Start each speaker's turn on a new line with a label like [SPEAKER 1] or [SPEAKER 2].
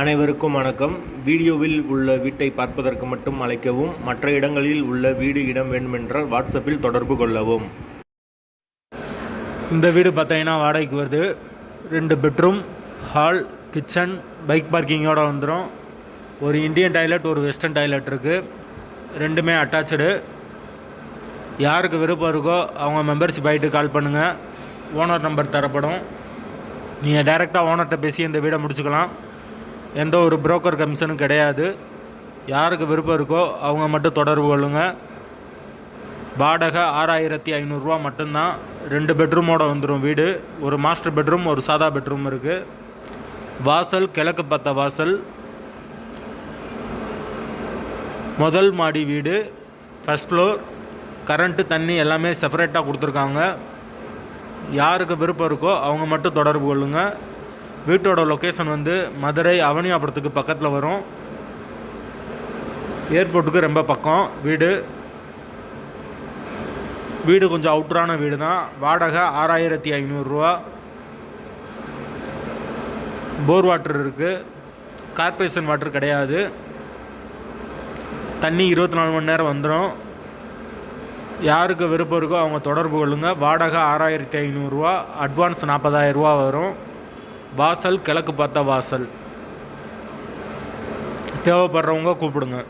[SPEAKER 1] அனைவருக்கும் வணக்கம். வீடியோவில் உள்ள வீட்டை பார்ப்பதற்கு மட்டும் அழைக்கவும் மற்ற இடங்களில் உள்ள வீடு இடம் வேண்டுமென்றால் வாட்ஸ்அப்பில் தொடர்பு கொள்ளவும். இந்த வீடு பார்த்தீங்கன்னா வாடகைக்கு வருது. ரெண்டு பெட்ரூம் ஹால் கிச்சன் பைக் பார்க்கிங்கோட வந்துடும் ஒரு இந்தியன் டாய்லெட் ஒரு வெஸ்டர்ன் டாய்லெட் இருக்குது ரெண்டுமே அட்டாச்சு யாருக்கு விருப்பம் இருக்கோ அவங்க மெம்பர்ஷிப் ஆகிட்டு கால் பண்ணுங்கள் ஓனர் நம்பர் தரப்படும். நீங்கள் டைரெக்டாக ஓனர்கிட்ட பேசி இந்த வீடை முடிச்சுக்கலாம். எந்த ஒரு புரோக்கர் கமிஷனும் கிடையாது. யாருக்கு விருப்பம் இருக்கோ அவங்க மட்டும் தொடர்பு கொள்ளுங்கள் வாடகை ஆறாயிரத்தி ஐநூறுரூவா மட்டும்தான். ரெண்டு பெட்ரூமோட வந்துடும் வீடு. ஒரு மாஸ்டர் பெட்ரூம் ஒரு சாதா பெட்ரூம் இருக்குது வாசல் கிழக்கு பத்த வாசல். முதல் மாடி வீடு. ஃபஸ்ட் ஃப்ளோர் கரண்ட்டு தண்ணி எல்லாமே செப்பரேட்டாக கொடுத்துருக்காங்க. யாருக்கு விருப்பம் இருக்கோ அவங்க மட்டும் தொடர்பு கொள்ளுங்கள் வீட்டோட லொக்கேஷன் வந்து மதுரை அவனியாபுரத்துக்கு பக்கத்தில் வரும். ஏர்போர்ட்டுக்கு ரொம்ப பக்கம் வீடு. வீடு கொஞ்சம் அவுட்டரான வீடு தான் வாடகை ஆறாயிரத்தி ஐநூறுரூவா போர் வாட்டர் இருக்குது கார்பரேஷன் வாட்டர் கிடையாது. தண்ணி இருபத்தி நாலு மணி நேரம் வந்துடும் யாருக்கு விருப்பம் இருக்கோ அவங்க தொடர்பு கொள்ளுங்கள் வாடகை ஆறாயிரத்தி ஐநூறுரூவா அட்வான்ஸ் நாற்பதாயிரரூவா வரும். வாசல் கிழக்கு பார்த்த வாசல். தேவைப்படுறவங்க கூப்பிடுங்க.